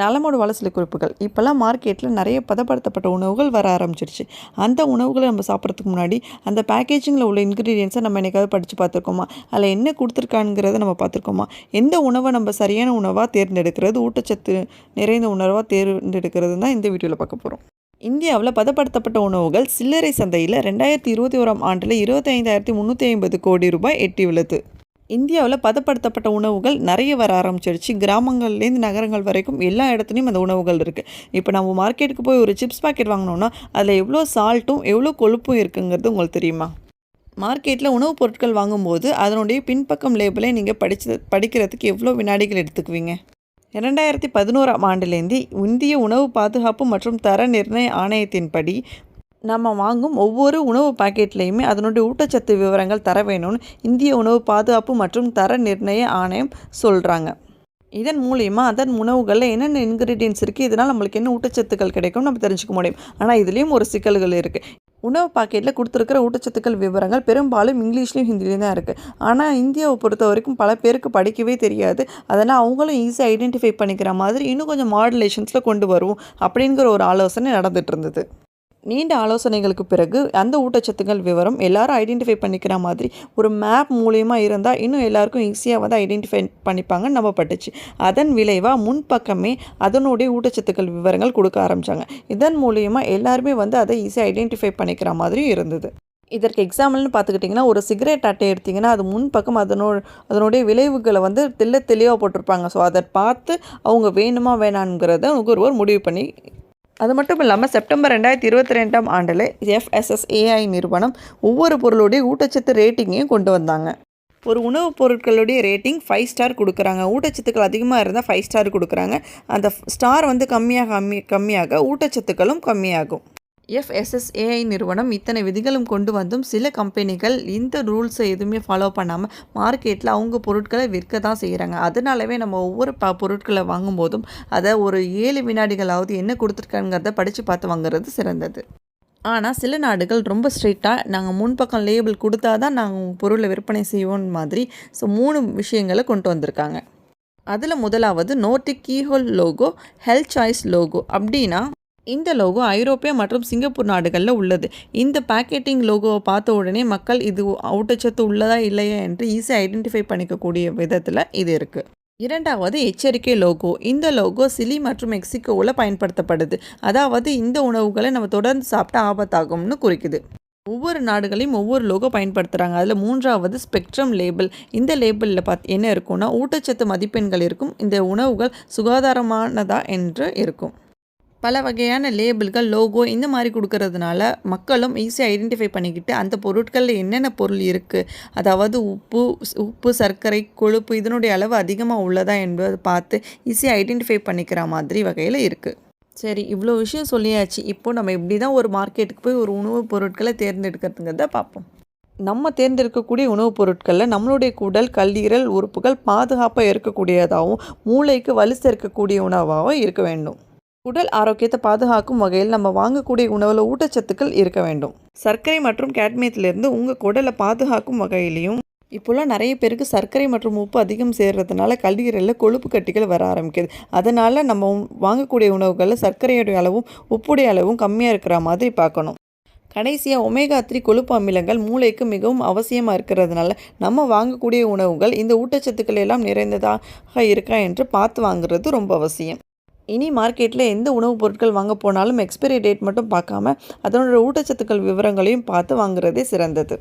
நலமோட வளசில குறிப்புகள். இப்போல்லாம் மார்க்கெட்டில் நிறைய பதப்படுத்தப்பட்ட உணவுகள் வர ஆரம்பிச்சிருச்சு. அந்த உணவுகளை நம்ம சாப்பிட்றதுக்கு முன்னாடி அந்த பேக்கேஜிங்கில் உள்ள இன்க்ரீடியன்ஸை நம்ம என்னைக்காவது படித்து பார்த்துருக்கோமா? அதில் என்ன கொடுத்துருக்காங்கிறத நம்ம பார்த்துருக்கோமா? எந்த உணவை நம்ம சரியான உணவாக தேர்ந்தெடுக்கிறது? ஊட்டச்சத்து நிறைந்த உணவாக தேர்ந்தெடுக்கிறது தான் இந்த வீடியோவில் பார்க்க போகிறோம் இந்தியாவில் பதப்படுத்தப்பட்ட உணவுகள் சில்லறை சந்தையில் ரெண்டாயிரத்தி இருபத்தி ஓராம் ஆண்டில் இருபத்தைந்தாயிரத்தி முந்நூற்றி ஐம்பது கோடி ரூபாய் எட்டியுள்ளது இந்தியாவில் பதப்படுத்தப்பட்ட உணவுகள் நிறைய வர ஆரம்பிச்சிருச்சு. கிராமங்கள்லேருந்து நகரங்கள் வரைக்கும் எல்லா இடத்துலையும் அந்த உணவுகள் இருக்குது இப்போ நம்ம மார்க்கெட்டுக்கு போய் ஒரு சிப்ஸ் பாக்கெட் வாங்கினோன்னா அதில் எவ்வளோ சால்ட்டும் எவ்வளோ கொழுப்பும் இருக்குங்கிறது உங்களுக்கு தெரியுமா? மார்க்கெட்டில் உணவுப் பொருட்கள் வாங்கும்போது அதனுடைய பின்பக்கம் லேபிளை நீங்கள் படிச்சு படிக்கிறதுக்கு எவ்வளோ வினாடிகள் எடுத்துக்குவீங்க? இரண்டாயிரத்தி பதினோராம் ஆண்டுலேருந்து இந்திய உணவு பாதுகாப்பு மற்றும் தர நிர்ணய ஆணையத்தின்படி நம்ம வாங்கும் ஒவ்வொரு உணவு பாக்கெட்லேயுமே அதனுடைய ஊட்டச்சத்து விவரங்கள் தர வேணும்னு இந்திய உணவு பாதுகாப்பு மற்றும் தர நிர்ணய ஆணையம் சொல்கிறாங்க இதன் மூலிமா அதன் உணவுகளில் என்னென்ன இன்க்ரீடியன்ஸ் இருக்குது இதனால் நம்மளுக்கு என்ன ஊட்டச்சத்துக்கள் கிடைக்கும் நம்ம தெரிஞ்சுக்க முடியும். ஆனால் இதுலேயும் ஒரு சிக்கல்கள் இருக்குது உணவு பாக்கெட்டில் கொடுத்துருக்கிற ஊட்டச்சத்துக்கள் விவரங்கள் பெரும்பாலும் இங்கிலீஷ்லேயும் ஹிந்திலையும் தான் இருக்குது ஆனால் இந்தியாவை பொறுத்த வரைக்கும் பல பேருக்கு படிக்கவே தெரியாது. அதனால் அவங்களும் ஈஸியாக ஐடென்டிஃபை பண்ணிக்கிற மாதிரி இன்னும் கொஞ்சம் மாடுலேஷன்ஸில் கொண்டு வருவோம் அப்படிங்கிற ஒரு ஆலோசனை நடந்துகிட்டு இருந்தது. நீண்ட ஆலோசனைகளுக்கு பிறகு அந்த ஊட்டச்சத்துக்கள் விவரம் எல்லாரும் ஐடென்டிஃபை பண்ணிக்கிற மாதிரி ஒரு மேப் மூலயமா இருந்தால் இன்னும் எல்லாருக்கும் ஈஸியாக வந்து ஐடென்டிஃபை பண்ணிப்பாங்க நம்பப்பட்டுச்சு. அதன் விளைவாக முன்பக்கமே அதனுடைய ஊட்டச்சத்துக்கள் விவரங்கள் கொடுக்க ஆரம்பித்தாங்க இதன் மூலியமாக எல்லாருமே வந்து அதை ஈஸியாக ஐடென்டிஃபை பண்ணிக்கிற மாதிரியும் இருந்தது. இதற்கு எக்ஸாம்பிள்னு பார்த்துக்கிட்டிங்கன்னா ஒரு சிகரெட் அட்டை எடுத்திங்கன்னா அது முன்பக்கம் அதனோட அதனுடைய விளைவுகளை வந்து தெல்ல தெளிவாக போட்டிருப்பாங்க. ஸோ அதை பார்த்து அவங்க வேணுமா வேணாங்கிறத ஒருவர் முடிவு பண்ணி அது மட்டும் இல்லாமல் செப்டம்பர் ரெண்டாயிரத்தி இருபத்தி ரெண்டாம் ஆண்டில் எஃப்எஸ்எஸ்ஏஐ நிறுவனம் ஒவ்வொரு பொருளுடைய ஊட்டச்சத்து ரேட்டிங்கையும் கொண்டு வந்தாங்க. ஒரு உணவுப் பொருட்களுடைய ரேட்டிங் ஃபைவ் ஸ்டார் கொடுக்குறாங்க. ஊட்டச்சத்துக்கள் அதிகமாக இருந்தால் ஃபைவ் ஸ்டார் கொடுக்குறாங்க. அந்த ஸ்டார் வந்து கம்மியாக கம்மி கம்மியாக ஊட்டச்சத்துக்களும் கம்மியாகும். எஃப்எஸ்எஸ்ஏஐ நிறுவனம் இத்தனை விதிகளும் கொண்டு வந்தும் சில கம்பெனிகள் இந்த ரூல்ஸை எதுவுமே ஃபாலோ பண்ணாமல் மார்க்கெட்டில் அவங்க பொருட்களை விற்க தான் செய்கிறாங்க அதனாலவே நம்ம ஒவ்வொரு ப பொருட்களை வாங்கும்போதும் அதை ஒரு ஏழு வினாடிகளாவது என்ன கொடுத்துருக்காங்கிறத படித்து பார்த்து வாங்குறது சிறந்தது. ஆனால் சில நாடுகள் ரொம்ப ஸ்ட்ரிக்டாக நாங்கள் முன்பக்கம் லேபிள் கொடுத்தா தான் நாங்கள் பொருளை விற்பனை செய்வோம் மாதிரி ஸோ மூணு விஷயங்களை கொண்டு வந்திருக்காங்க. அதில் முதலாவது note keyhole logo health choice logo அப்படின்னா இந்த லோகோ ஐரோப்பிய மற்றும் சிங்கப்பூர் நாடுகளில் உள்ளது. இந்த பேக்கெட்டிங் லோகோவை பார்த்த உடனே மக்கள் இது ஊட்டச்சத்து உள்ளதா இல்லையா என்று ஈஸியாக ஐடென்டிஃபை பண்ணிக்கக்கூடிய விதத்தில் இது இருக்குது இரண்டாவது எச்சரிக்கை லோகோ இந்த லோகோ சிலி மற்றும் மெக்சிகோவில் பயன்படுத்தப்படுது. அதாவது இந்த உணவுகளை நம்ம தொடர்ந்து சாப்பிட்டா ஆபத்தாகும்னு குறிக்குது. ஒவ்வொரு நாடுகளையும் ஒவ்வொரு லோகோ பயன்படுத்துகிறாங்க அதில் மூன்றாவது ஸ்பெக்ட்ரம் லேபிள் இந்த லேபிளில் பார்த்து என்ன இருக்கும்னா ஊட்டச்சத்து மதிப்பெண்கள் இருக்கும். இந்த உணவுகள் சுகாதாரமானதா என்று இருக்கும். பல வகையான லேபிள்கள் லோகோ இந்த மாதிரி கொடுக்கறதுனால மக்களும் ஈஸியாக ஐடென்டிஃபை பண்ணிக்கிட்டு அந்த பொருட்களில் என்னென்ன பொருள் இருக்குது அதாவது உப்பு உப்பு சர்க்கரை கொழுப்பு இதனுடைய அளவு அதிகமாக உள்ளதா என்பதை பார்த்து ஈஸியாக ஐடென்டிஃபை பண்ணிக்கிற மாதிரி வகையில் இருக்குது சரி இவ்வளோ விஷயம் சொல்லியாச்சு. இப்போது நம்ம இப்படி தான் ஒரு மார்க்கெட்டுக்கு போய் ஒரு உணவுப் பொருட்களை தேர்ந்தெடுக்கிறதுங்கிறத பார்ப்போம். நம்ம தேர்ந்தெடுக்கக்கூடிய உணவுப் பொருட்களில் நம்மளுடைய குடல் கல்லீரல் உறுப்புகள் பாதுகாப்பாக இருக்கக்கூடியதாகவும் மூளைக்கு வலு சேர்க்கக்கூடிய உணவாகவும் இருக்க வேண்டும். உடல் ஆரோக்கியத்தை பாதுகாக்கும் வகையில் நம்ம வாங்கக்கூடிய உணவில் ஊட்டச்சத்துக்கள் இருக்க வேண்டும். சர்க்கரை மற்றும் கேட்மியத்திலிருந்து உங்கள் குடலை பாதுகாக்கும் வகையிலையும் இப்போல்லாம் நிறைய பேருக்கு சர்க்கரை மற்றும் உப்பு அதிகம் சேர்றதுனால கல்லீரலில் கொழுப்பு கட்டிகள் வர ஆரம்பிக்குது. அதனால் நம்ம வாங்கக்கூடிய உணவுகளில் சர்க்கரையுடைய அளவும் உப்புடைய அளவும் கம்மியாக இருக்கிற மாதிரி பார்க்கணும். கடைசியாக ஒமேகா த்ரீ கொழுப்பு அமிலங்கள் மூளைக்கு மிகவும் அவசியமாக இருக்கிறதுனால நம்ம வாங்கக்கூடிய உணவுகள் இந்த ஊட்டச்சத்துக்கள் எல்லாம் நிறைந்ததாக இருக்கா என்று பார்த்து வாங்குறது ரொம்ப அவசியம். இனி மார்க்கெட்டில் எந்த உணவுப் பொருட்கள் வாங்க போனாலும் எக்ஸ்பைரி டேட் மட்டும் பார்க்காம அதனோட ஊட்டச்சத்துக்கள் விவரங்களையும் பார்த்து வாங்குறதே சிறந்தது.